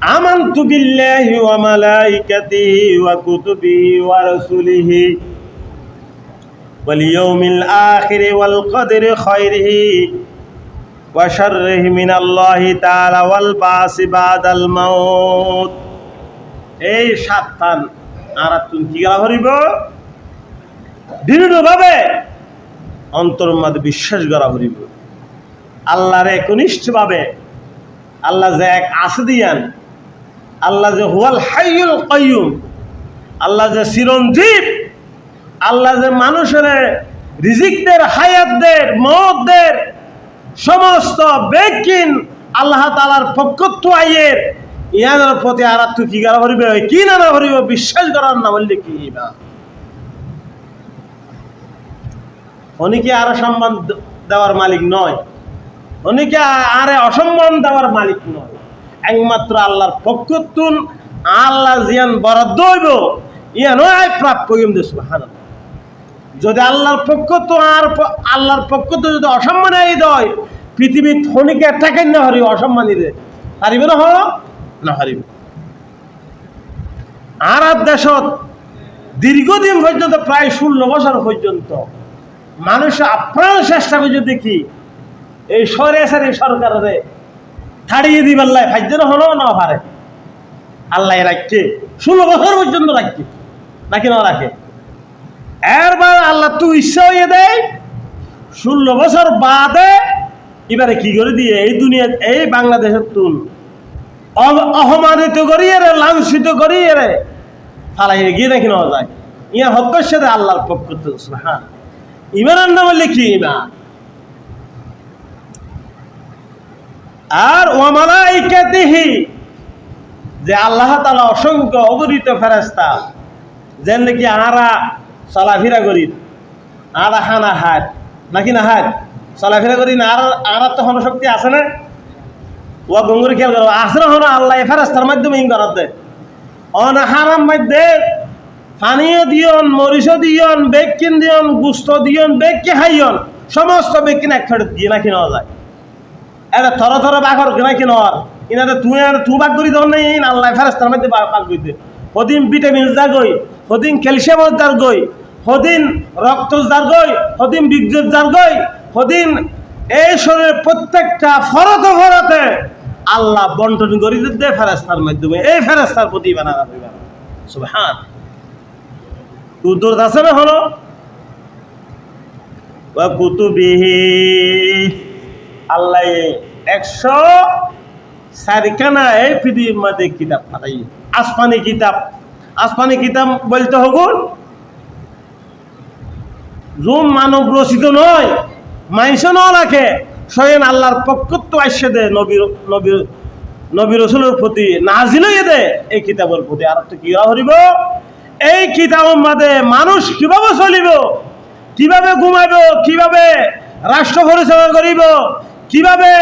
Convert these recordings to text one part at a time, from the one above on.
আমানতু বিল্লাহি ওয়া মালাইকাতিহি ওয়া কুতুবিহি ওয়া রাসূলিহি ওয়াল ইয়াউমিল আখির ওয়াল কদরি খায়রিহি ওয়া শাররিহি মিনাল্লাহি তাআলা ওয়াল বাসি বাদাল মাউত। এই সাতটান আর তুমি কি গেলা ভরিব দৃঢ়ভাবে অন্তর মধ্যে বিশ্বাস করা ভরিব আল্লাহরে কনিষ্ঠভাবে আল্লাহ যে এক আসে দিয়ান আল্লাহ যে হুয়াল হাইয়ুল কয়ুম আল্লাহ যে চিরঞ্জীব, আল্লাহ যে মানুষের রিজিকদের, হায়াতদের মহদের সমস্ত বেকিন আল্লাহ তালার পক্ষত্ব আইয়ের, ইয়াদের প্রতি আর তুই কি করা ভরিবে? কি না না ভরিবে? বিশ্বাস করার না বললে কি বা উনি কি আরও সম্মান দেওয়ার মালিক নয়? উনি কি আরে অসম্মান দেওয়ার মালিক নয়? একমাত্র আল্লাহর পক্ষতুন আল্লাহ জিয়ান বরাদ্দ হইব। ইয়া নয়, প্রাপ্য দেশ যদি আল্লাহর পক্ষ তো আর আল্লাহর পক্ষ তো যদি অসম্মানে এই দয় পৃথিবীর ধনীকে ঠেকেন না হরি অসম্মানীরে হারিবে না হল? না হারিবে। আর আর দেশত দীর্ঘদিন পর্যন্ত, প্রায় ষোলো বছর পর্যন্ত মানুষ আপ্রাণ চেষ্টা করে দেখি, এই সরে সারি ছাড়িয়ে দিবার লাই ফাইজের হলো না পারে। আল্লাহ রাখছে, ষোলো বছর পর্যন্ত রাখছে নাকি না রাখে। এরবার আল্লাহ তুই ইচ্ছা হয়ে দেয়, ষোলো বছর বাদে এবারে কি করে দিয়ে এই দুনিয়া, এই বাংলাদেশের তুল। অ- অপমানিত করিয়ে রে, লাঞ্ছিত করিয়ে রে ফালাই গিয়ে দেখি নেওয়া যায়। ইয়া হকের সাথে আল্লাহর পক্ষ হ্যাঁ ইমানের নাম কি ইমান। আর ওয়ামালাইকাতিহি যে আল্লাহ তালা অসংখ্য অগরিত ফেরেস্তা যেন নাকি আরা চলাফেরা করি আরা হানা হাত নাকি না হাত চলাফেরা করি না আর আর তো শক্তি আছে না? ও গঙ্গুর খেয়াল করো না হলো আল্লাহ ফেরাস্তার মাধ্যমে ইন করাতে অন হারাম মধ্যে পানীয় দিয়ন, মরিচ দিয়ন বেকিন দিয়ন, গুস্ত দিয়ন, বেকি হাইয়ন, সমস্ত বেকিন এক ফেরত দিয়ে নাকি নেওয়া যায়। এটা থর থর বাঘর নাকি নেওয়ার ইনাতে তুই আর তু বাঘ করি দেওয়ার নেই আল্লাহ ফেরাস্তার মধ্যে বাগ করতে সদিন ভিটামিন যা গই সদিন ক্যালসিয়াম যার গই সদিন রক্ত যার গই সদিন বিদ্যুৎ যার গই সদিন এই শরীরের প্রত্যেকটা ফরতে ফরতে আল্লাহ বন্টন করি দে ফেরাস্তার মাধ্যমে। এই ফেরাস্তার প্রতি বানানা হইবা সুবহান। কুদরত আছে না হলো কুতুবিহি আল্লাহ একশো চারিখানা এই পৃথিবীর মধ্যে কিতাব পাঠাই। আসমানি কিতাব। আসমানি কিতাব বলতে হগুন জুম মানব রচিত নয় মাইস স্বয়ং আল্লাহর পক্ষত্ব আসছে দে নবীর নবীর নবী রসুলের প্রতি নাজিলই দে এই কিতাবের প্রতি। আর তো কি হরিব এই কিতাবের মধ্যে মানুষ কীভাবে চলিব? কীভাবে ঘুমাইব? কীভাবে রাষ্ট্র পরিচালনা করিব? কীভাবে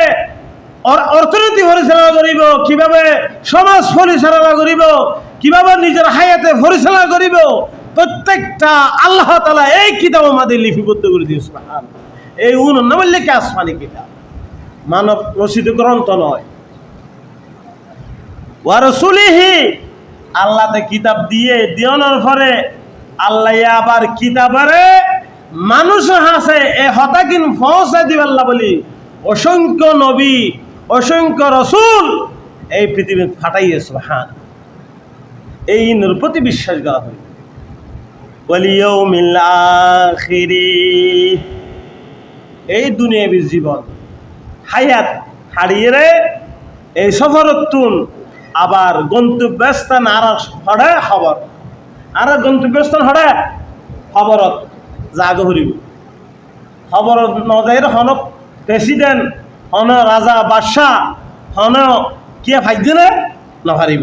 অর- অর্থনীতি পরিচালনা করিব? কীভাবে সমাজ পরিচালনা করিব? কীভাবে নিজের হায়াতে পরিচালনা করিব? প্রত্যেকটা আল্লাহ তালা এই কিতাব আমাদের লিপিবদ্ধ করে দিয়েছে এই উন নাম লেখে আসমানি কিতাব? মানব রচিত গ্রন্থ নয়। ওয়ারসুলিহি আল্লাহতে কিতাব দিয়ে দিয়নের পরে আল্লাহ আবার কিতাবারে মানুষ হাসে, এ হতাকিন ফসে দিবাল্লা বলি অসংখ্য নবী, অসংখ্য রসুল এই পৃথিবী ফাটাইয়েছে হান এই ইনের প্রতি বিশ্বাস করা হয় এই দুনিয়াবী জীবন, হায়াত হারিয়ে রে, এই সফরতুন আবার গন্তব্যস্থান আর হড়ে খবর। আর গন্তব্যস্থান হড়ে খবরত জাগ হরিব। খবরত নদের হন প্রেসিডেন্ট হন রাজা বাদশাহ হন কিয়া ফাইজে না নহারিব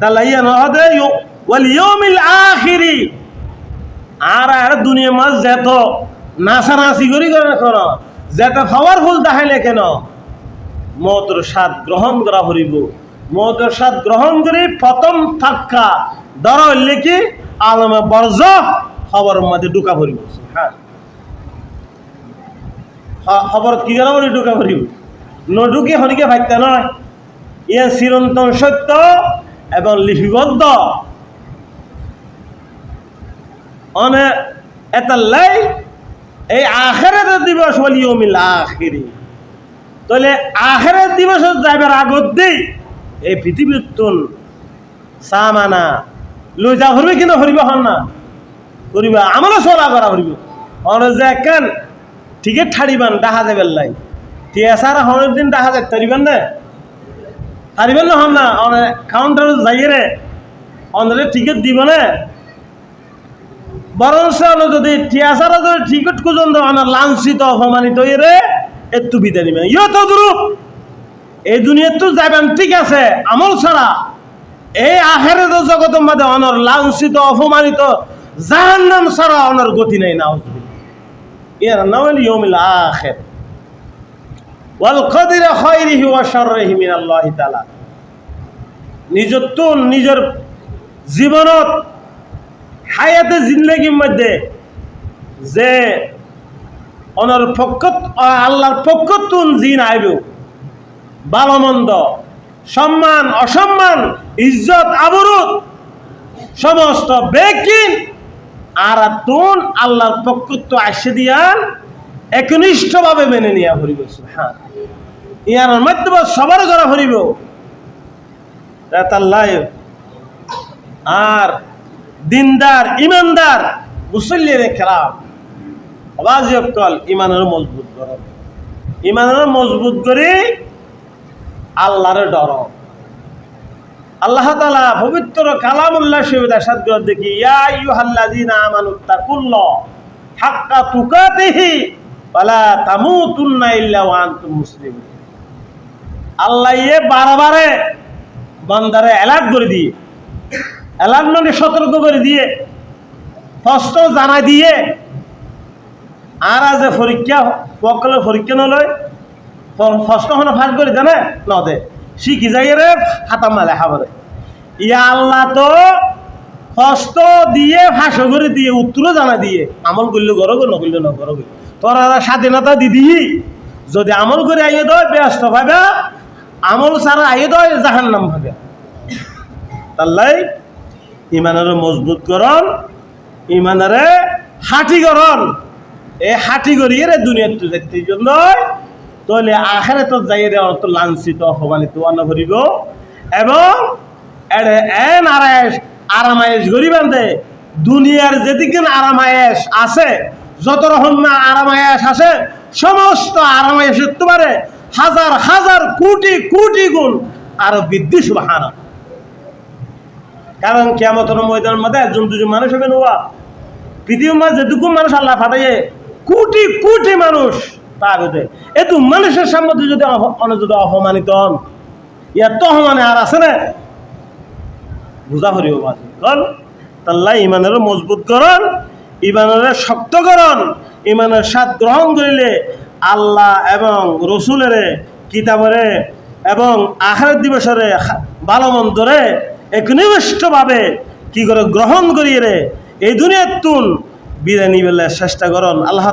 তাহলে নহদে আখিরি। আর আর দুনিয়া মাছ যেত নাচানাচি করি করে কেন যেতে পাওয়ারফুল দেখাইলে কেন? মতর স্বাদ গ্রহণ করা হরিব মতর স্বাদ গ্রহণ করে প্রথম থাক্কা ধরা হইলে কি? আলমে বর্জ খবরের মধ্যে ঢুকা ভরিব হ্যাঁ খবর কি করা বলি ঢুকা ভরিব নঢুকি হরিকে ভাইতে নয় ইয়ে চিরন্তন সত্য এবং লিপিবদ্ধ। অনে এতাল্লাই এই আখেরাত দিবস বলি অমিল আখিরি তাহলে আখেরাত দিবস যাইবার আগত দেই, এই পৃথিবীর তুন সামানা লৈ যা ভরবে কিন্তু ভরিব হন না। করিবা আমারও চলা করা ভরিব অনে যে কেন ঠিকই ঠাড়িবান দেখা যাবে লাই ঠিক আছে, আর হনের দিন দেখা যায় তারিবেন না হারিবেন না হন না কাউন্টার যাইয়ে রে। অনরে টিকিট দিব না। বরঞ্চ যদি টিয়াসারা যদি টিকিট খুঁজন দেওয়া না, লাঞ্ছিত, অপমানিত রে, একটু বিদায় দিবেন ইয় তো দুরূপ এই দুনিয়ার তো যাবেন ঠিক আছে, আমল ছাড়া। এই আখের জগতের মধ্যে অনর লাঞ্ছিত, অপমানিত, জাহান্নাম ছাড়া অনর গতি নেই না। ওয়াল ওয়া শাররিহি মিনাল্লাহি তাআলা। নিজের তো নিজের জীবনত হায়াতে মধ্যে যে অনর পক্ষ, আল্লাহর পক্ষ তুন জিন আইব। ভালো মন্দ সম্মান, অসম্মান, ইজ্জত, আবরুত, সমস্ত বেকিন আর তুন আল্লাহর পক্ষ তো আসে দিয়ান একনিষ্ঠভাবে মেনে নিয়া ভরিব হ্যাঁ ইয়ার মাধ্যমে সবার করা ভরিব তাল্লাই আর দিনদার, ইমানদার, মুসল্লির খেলাম অবাজকল ইমানের মজবুত কর। ইমানের মজবুত করে আল্লাহর ডর আল্লাহ তালা পবিত্র কালামুল্লাহ সুবিধা সাধ্য দেখি আল্লাহ ইয়ে বারবারে বান্দারে অ্যালার্ট করে দিয়ে, অ্যালার্ট মানে সতর্ক করে দিয়ে স্পষ্ট জানাই দিয়ে, আর আজ পরীক্ষা পকলে পরীক্ষা নলয় ফার্স্ট হনে ফাঁস করে জানে ন? দে শিখি যাই রে হাতা মালে খাবারে ইয়া আল্লাহ তো কষ্ট দিয়ে ফাঁস করে দিয়ে, উত্তরও জানা দিয়ে, আমল করলে গরো গো, নকরলে ন গরো তোরা স্বাধীনতা দিদি। যদি আমল করে আইয়ে দয়, ব্যস্ত ভাবে, আমল ছাড়া আইয়ে দয় জাহান নাম ভাবে। তাল্লাই ইমানের মজবুত করন ইমানারে হাঁটি করন এই হাঁটি করিয়ে রে দুনিয়ার তো দেখতে জন্য তাহলে আখেরে তো যাই রে অত লাঞ্ছিত, অপমানিত অন্ন ভরিব এবং এন আরায়েস আরামায়েশ গরিবান দে দুনিয়ার যেদিকে আরামায়েশ আছে, যত রকম না আরামায়েশ আছে, সমস্ত আরামায়েশের তোমারে হাজার হাজার কোটি কোটি গুণ আরও বৃদ্ধি সুবাহানা কারণ কেমতর ময়দানের মধ্যে একজন, দুজন মানুষ হবে নোয়া পৃথিবীর মাঝে যেটুকু মানুষ আল্লাহ ফাটাইয়ে, কোটি কোটি মানুষ তার হতে এত মানুষের সামনে যদি যদি অপমানিত হন অপমানে আর আছে না? তাল্লা ইমানের মজবুত করন ইমানের শক্ত করন ইমানের স্বাদ গ্রহণ করিলে আল্লাহ এবং রসুলের কিতাবরে এবং আহার দিবসরে ভালো মন্দরে একনিষ্ঠভাবে কি করে গ্রহণ করিয়ে রে? এই দুনিয়ার তুন বিদায় নিবেলে চেষ্টা করন আল্লাহ